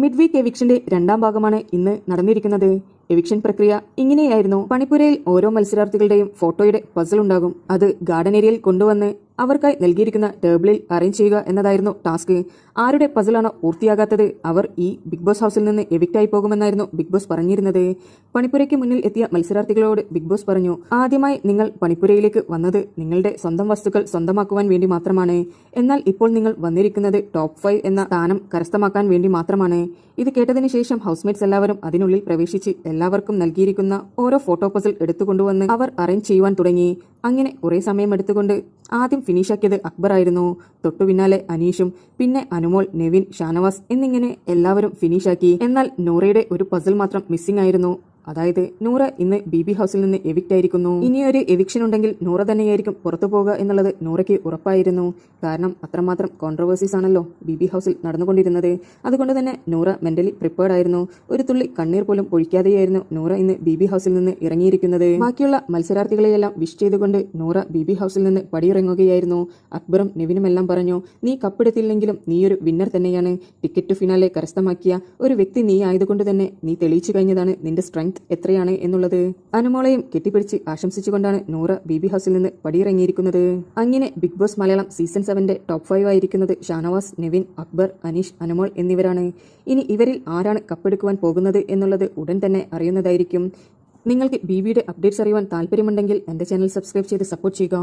Mid week എവിക്ഷന്റെ രണ്ടാം ഭാഗമാണ് ഇന്ന് നടന്നിരിക്കുന്നത്. എവിക്ഷൻ പ്രക്രിയ ഇങ്ങനെയായിരുന്നു. പണിപ്പുരയിൽ ഓരോ മത്സരാർത്ഥികളുടെയും ഫോട്ടോയുടെ പസിൽ ഉണ്ടാകും. അത് ഗാർഡൻ ഏരിയയിൽ കൊണ്ടുവന്ന് അവർക്കായി നൽകിയിരിക്കുന്ന ടേബിളിൽ അറേഞ്ച് ചെയ്യുക എന്നതായിരുന്നു ടാസ്ക് ആരുടെ പസിലാണോ പൂർത്തിയാകാത്തത് അവർ ഈ ബിഗ് ബോസ് ഹൗസിൽ നിന്ന് എവിക്റ്റായി പോകുമെന്നായിരുന്നു ബിഗ് ബോസ് പറഞ്ഞിരുന്നത്. പണിപ്പുരയ്ക്ക് മുന്നിൽ എത്തിയ മത്സരാർത്ഥികളോട് ബിഗ് ബോസ് പറഞ്ഞു ആദ്യമായി നിങ്ങൾ പണിപ്പുരയിലേക്ക് വന്നത് നിങ്ങളുടെ സ്വന്തം വസ്തുക്കൾ സ്വന്തമാക്കുവാൻ വേണ്ടി മാത്രമാണ്. എന്നാൽ ഇപ്പോൾ നിങ്ങൾ വന്നിരിക്കുന്നത് ടോപ്പ് ഫൈവ് എന്ന സ്ഥാനം കരസ്ഥമാക്കാൻ വേണ്ടി മാത്രമാണ്. ഇത് കേട്ടതിന് ശേഷം ഹൗസ്മേറ്റ്സ് എല്ലാവരും അതിനുള്ളിൽ പ്രവേശിച്ച് എല്ലാവർക്കും നൽകിയിരിക്കുന്ന ഓരോ ഫോട്ടോ പസിൽ എടുത്തുകൊണ്ടുവന്ന് അവർ അറേഞ്ച് ചെയ്യുവാൻ തുടങ്ങി. അങ്ങനെ കുറേ സമയം എടുത്തുകൊണ്ട് ആദ്യം ഫിനിഷാക്കിയത് അക്ബർ ആയിരുന്നു. തൊട്ടു പിന്നാലെ അനീഷും പിന്നെ അനുമോൾ നെവിൻ ഷാനവാസ് എന്നിങ്ങനെ എല്ലാവരും ഫിനിഷാക്കി. എന്നാൽ നോറയുടെ ഒരു പസിൽ മാത്രം മിസ്സിംഗ് ആയിരുന്നു. അതായത് നൂറ ഇന്ന് ബി ബി ഹൗസിൽ നിന്ന് എവിക്റ്റ് ആയിരിക്കുന്നു? ഇനിയൊരു എവിക്ഷൻ ഉണ്ടെങ്കിൽ നൂറ തന്നെയായിരിക്കും പുറത്തു പോകുക എന്നുള്ളത് നൂറയ്ക്ക് ഉറപ്പായിരുന്നു. കാരണം അത്രമാത്രം കോൺട്രവേഴ്സീസ് ആണല്ലോ ബി ബി ഹൗസിൽ നടന്നുകൊണ്ടിരുന്നത്. അതുകൊണ്ട് തന്നെ നൂറ മെന്റലി പ്രിപ്പയർഡ് ആയിരുന്നു. ഒരു തുള്ളി കണ്ണീർ പോലും ഒഴിക്കാതെയായിരുന്നു നൂറ ഇന്ന് ബി ബി ഹൗസിൽ നിന്ന് ഇറങ്ങിയിരിക്കുന്നത്. ബാക്കിയുള്ള മത്സരാർത്ഥികളെയെല്ലാം വിഷ് ചെയ്തുകൊണ്ട് നൂറ ബി ബി ഹൗസിൽ നിന്ന് പടിയിറങ്ങുകയായിരുന്നു. അക്ബറും നെവിനും എല്ലാം പറഞ്ഞു നീ കപ്പെടുത്തില്ലെങ്കിലും നീയൊരു വിന്നർ തന്നെയാണ്. ടിക്കറ്റ് ഫിനാലെ കരസ്ഥമാക്കിയ ഒരു വ്യക്തി നീ ആയതുകൊണ്ട് തന്നെ നീ തെളിയിച്ചു കഴിഞ്ഞതാണ് നിന്റെ സ്ട്രെങ്ത് എത്രയാണ് എന്നുള്ളത് അനുമോളെയും കെട്ടിപ്പിടിച്ച് ആശംസിച്ചുകൊണ്ടാണ് നൂറ ബി ബി ഹൗസിൽ നിന്ന് പടിയിറങ്ങിയിരിക്കുന്നത്. അങ്ങനെ ബിഗ് ബോസ് മലയാളം സീസൺ സെവന്റെ ടോപ്പ് ഫൈവ് ആയിരിക്കുന്നത് ഷാനവാസ് നെവിൻ അക്ബർ അനീഷ് അനുമോൾ എന്നിവരാണ്. ഇനി ഇവരിൽ ആരാണ് കപ്പെടുക്കുവാൻ പോകുന്നത് എന്നുള്ളത് ഉടൻ തന്നെ അറിയുന്നതായിരിക്കും. നിങ്ങൾക്ക് ബി ബിയുടെ അപ്ഡേറ്റ്സ് അറിയുവാൻ താല്പര്യമുണ്ടെങ്കിൽ എന്റെ ചാനൽ സബ്സ്ക്രൈബ് ചെയ്ത് സപ്പോർട്ട് ചെയ്യുക.